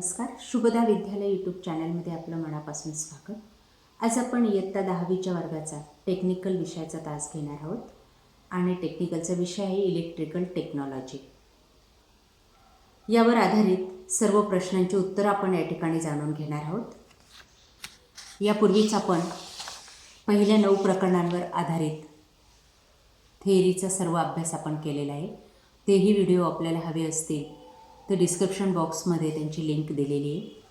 नमस्कार. शुभदा विद्यालय यूट्यूब चॅनलमध्ये आपलं मनापासून स्वागत. आज आपण इयत्ता दहावीच्या वर्गाचा टेक्निकल विषयाचा तास घेणार आहोत. आणि टेक्निकलचा विषय आहे इलेक्ट्रिकल टेक्नॉलॉजी यावर आधारित सर्व प्रश्नांची उत्तरं आपण या ठिकाणी जाणून घेणार आहोत. यापूर्वीच आपण पहिल्या नऊ प्रकरणांवर आधारित थेअरीचा सर्व अभ्यास आपण केलेला आहे. तेही व्हिडिओ आपल्याला हवे असतील. तर डिस्क्रिप्शन बॉक्समध्ये त्यांची लिंक दिलेली आहे.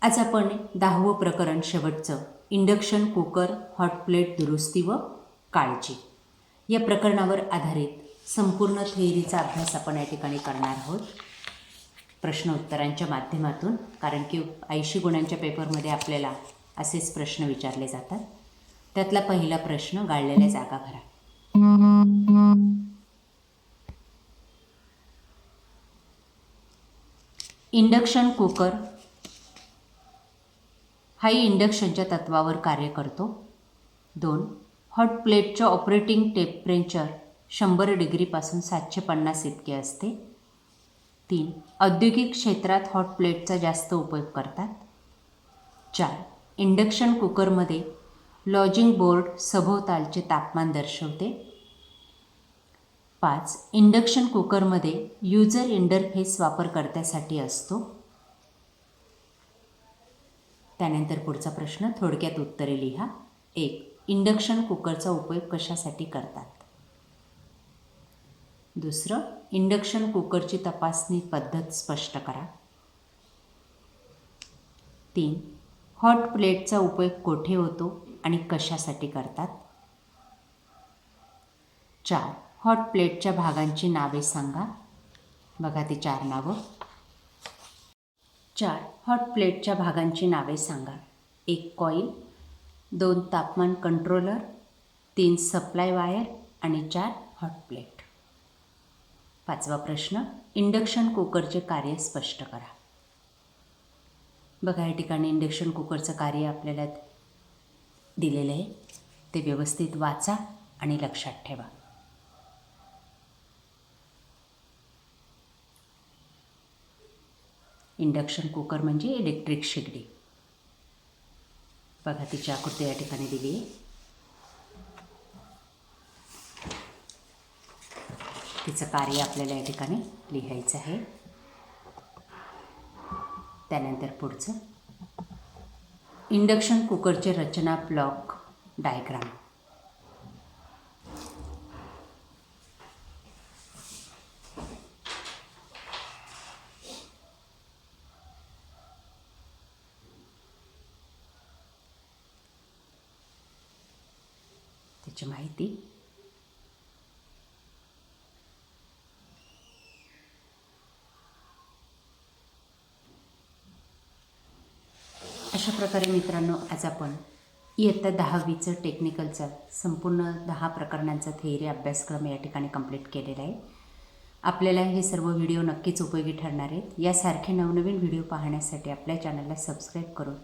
आज आपण दहावं प्रकरण शेवटचं इंडक्शन कुकर हॉट प्लेट दुरुस्ती व काळजी. या प्रकरणावर आधारित संपूर्ण थेअरीचा अभ्यास आपण या ठिकाणी करणार आहोत. प्रश्न उत्तरांच्या माध्यमातून कारण की ऐंशी गुणांच्या पेपरमध्ये आपल्याला असेच प्रश्न विचारले जातात. त्यातला पहिला प्रश्न गाळलेल्या जागा भरा. इंडक्शन कुकर हाही इंडक्शनच्या तत्वावर कार्य करतो. दोन हॉट प्लेटचं ऑपरेटिंग टेम्परेचर शंभर डिग्रीपासून सातशे पन्नास इतके असते. तीन औद्योगिक क्षेत्रात हॉट प्लेटचा जास्त उपयोग करतात. चार इंडक्शन कुकरमध्ये लॉजिंग बोर्ड सभोवतालचे तापमान दर्शवते. पाच इंडक्शन कुकरमध्ये युजर इंटरफेस वापरकर्त्यासाठी असतो. त्यानंतर पुढचा प्रश्न थोडक्यात उत्तरे लिहा. एक इंडक्शन कुकरचा उपयोग कशासाठी करतात? दुसरं इंडक्शन कुकरची तपासणी पद्धत स्पष्ट करा. तीन हॉट प्लेटचा उपयोग कोठे होतो आणि कशासाठी करतात? चार हॉट प्लेटच्या भागांची नावे सांगा. बघा ती चार नावं. चार हॉट प्लेटच्या भागांची नावे सांगा. एक कॉईल दोन तापमान कंट्रोलर तीन सप्लाय वायर आणि चार हॉट प्लेट. पाचवा प्रश्न इंडक्शन कुकरचे कार्य स्पष्ट करा. बघा या ठिकाणी इंडक्शन कुकरचं कार्य आपल्याला दिलेलं आहे. ते व्यवस्थित वाचा आणि लक्षात ठेवा. इंडक्शन कुकर म्हणजे इलेक्ट्रिक शेगडी. बघा तिची आकृती या ठिकाणी दिली. आहे तिचं कार्य आपल्याला या ठिकाणी लिहायचं आहे. त्यानंतर पुढचं. इंडक्शन कुकरचे रचना ब्लॉक डायग्राम. त्याची माहिती. अशा प्रकारे मित्रांनो आज आपण इयत्ता दहावीचं टेक्निकलचं संपूर्ण दहा प्रकरणांचा थेअरी अभ्यासक्रम या ठिकाणी कंप्लीट केलेला आहे. आपल्याला हे सर्व व्हिडिओ नक्कीच उपयोगी ठरणार आहेत. यासारखे नवनवीन व्हिडिओ पाहण्यासाठी आपल्या चॅनलला सबस्क्राईब करून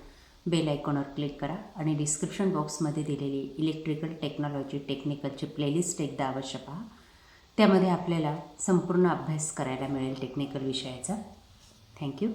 बेल आयकॉनवर क्लिक करा आणि डिस्क्रिप्शन बॉक्समध्ये दिलेली इलेक्ट्रिकल टेक्नॉलॉजी टेक्निकलची प्लेलिस्ट एकदा अवश्य पहा. त्यामध्ये आपल्याला संपूर्ण अभ्यास करायला मिळेल टेक्निकल विषयाचा. थँक्यू.